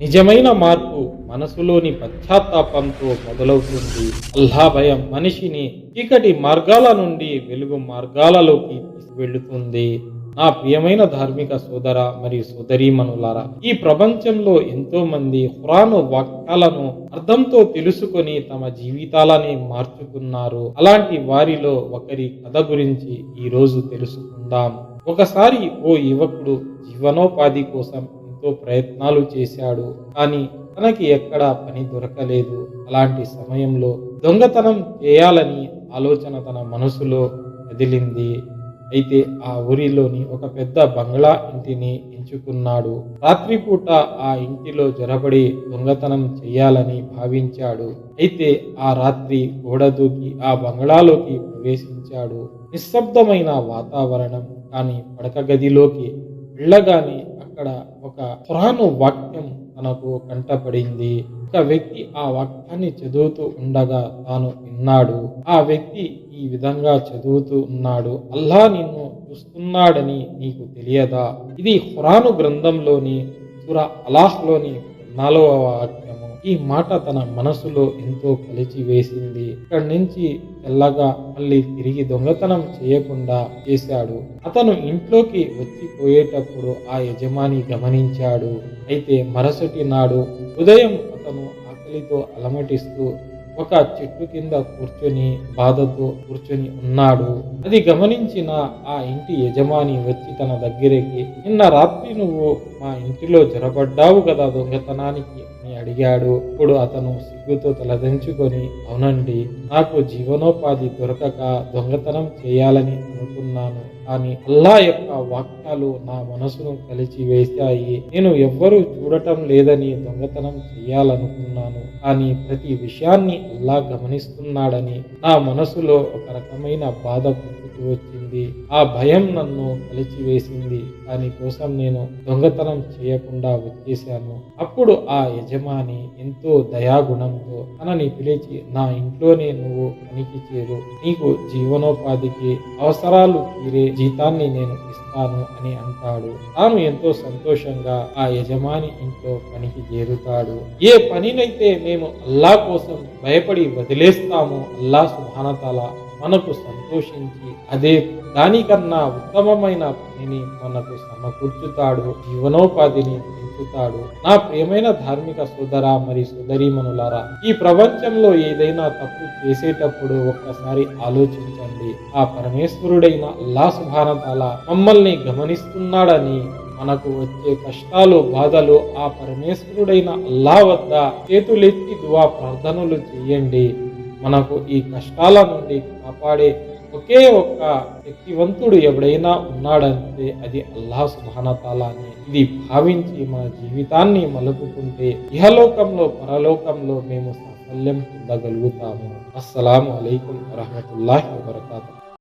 నిజమైన మార్పు మనసులోని పశ్చాత్తాపంతో మొదలవుతుంది. అల్లా భయం మనిషిని చీకటి మార్గాల నుండి వెలుగు మార్గాలలోకి వెళుతుంది నా ప్రియమైన ధార్మిక సోదర మరియు సోదరీమణులారా ఈ ప్రపంచంలో ఎంతో మంది ఖురాను వాక్యాలను అర్థంతో తెలుసుకొని తమ జీవితాలని మార్చుకున్నారు. అలాంటి వారిలో ఒకరి కథ గురించి ఈ రోజు తెలుసుకుందాం. ఒకసారి ఓ యువకుడు జీవనోపాధి కోసం ఎంతో ప్రయత్నాలు చేశాడు. కానీ తనకి ఎక్కడా పని దొరకలేదు. అలాంటి సమయంలో దొంగతనం చేయాలని ఆలోచన తన మనసులో కదిలింది. అయితే ఆ ఊరిలోని ఒక పెద్ద బంగ్లా ఇంటిని ఎంచుకున్నాడు. రాత్రిపూట ఆ ఇంటిలో జొరబడి దొంగతనం చేయాలని భావించాడు. అయితే ఆ రాత్రి గోడ దూకి ఆ బంగ్లాలోకి ప్రవేశించాడు. నిశ్శబ్దమైన వాతావరణం కానీ పడక గదిలోకి వెళ్ళగానే అక్కడ ఒక ఖురాను వాక్యం తనకు కంటపడింది. ఒక వ్యక్తి ఆ వాక్యాన్ని చదువుతూ ఉండగా తాను విన్నాడు. ఆ వ్యక్తి ఈ విధంగా చదువుతూ ఉన్నాడు. అల్లా నిన్ను చూస్తున్నాడని నీకు తెలియదా? ఇది ఖురాను గ్రంథంలోని సుర అలాహ్లోని నాలుగవ వాక్యము. ఈ మాట తన మనసులో ఎంతో కలిచి వేసింది. ఇక్కడి నుంచి తెల్లగా మళ్ళీ తిరిగి దొంగతనం చేయకుండా చేశాడు. అతను ఇంట్లోకి వచ్చిపోయేటప్పుడు ఆ యజమాని గమనించాడు. అయితే మరుసటి నాడు ఉదయం అతను ఆకలితో అలమటిస్తూ ఒక చెట్టు కింద కూర్చొని బాధతో కూర్చొని ఉన్నాడు. అది గమనించిన ఆ ఇంటి యజమాని వచ్చి తన దగ్గరికి నిన్న రాత్రి నువ్వు మా ఇంటిలో జరబడ్డావు కదా దొంగతనానికి? అని అడిగాడు. ఇప్పుడు అతను సిగ్గుతో తలదించుకొని అవునండి నాకు జీవనోపాధి దొరకక దొంగతనం చేయాలని అనుకున్నాను. కానీ అల్లా యొక్క వాక్యాలు నా మనసును కలిచి వేశాయి నేను ఎవ్వరూ చూడటం లేదని దొంగతనం చేయాలనుకున్నాను. కానీ ప్రతి విషయాన్ని అల్లా గమనిస్తున్నాడని నా మనసులో ఒక రకమైన బాధ పుట్టుకు వచ్చింది. ఆ భయం నన్ను కలిచివేసింది. దాని కోసం నేను దొంగతనం చేయకుండా వచ్చేశాను. అప్పుడు ఆ యజమాని ఎంతో దయాగుణంతో తనని పిలిచి నా ఇంట్లోనే నువ్వు పనికి చేరు. నీకు జీవనోపాధికి అవసరాలు తీరే జీతాన్ని నేను ఇస్తాను అని అంటాడు. తాను ఎంతో సంతోషంగా ఆ యజమాని ఇంట్లో పనికి చేరుతాడు. ఏ పనినైతే మేము అల్లా కోసం భయపడి వదిలేస్తామో అల్లా సుభానతల మనకు సంతోషించి అదే దానికన్నా ఉత్తమమైన పనిని మనకు సమకూర్చుతాడు జీవనోపాధిని పెంచుతాడు. నా ప్రియమైన ధార్మిక సోదర మరి సోదరీమణులారా ఈ ప్రపంచంలో ఏదైనా తప్పు చేసేటప్పుడు ఒక్కసారి ఆలోచించండి. ఆ పరమేశ్వరుడైన అల్లా సుభానతాల మమ్మల్ని గమనిస్తున్నాడని మనకు వచ్చే కష్టాలు బాధలు ఆ పరమేశ్వరుడైన అల్లా వద్ద చేతులెత్తి దువా ప్రార్థనలు చేయండి. మనకు ఈ కష్టాల నుండి కాపాడే ఒకే ఒక్క శక్తివంతుడు ఎవడైనా ఉన్నాడంటే అది అల్లా సుభానతాలాని ఇది భావించి మన జీవితాన్ని మలుపుకుంటే ఇహలోకంలో పరలోకంలో మేము సాఫల్యం పొందగలుగుతాము. అస్సలాము అలైకుం వరహమతుల్లాహి వబర్కాతు.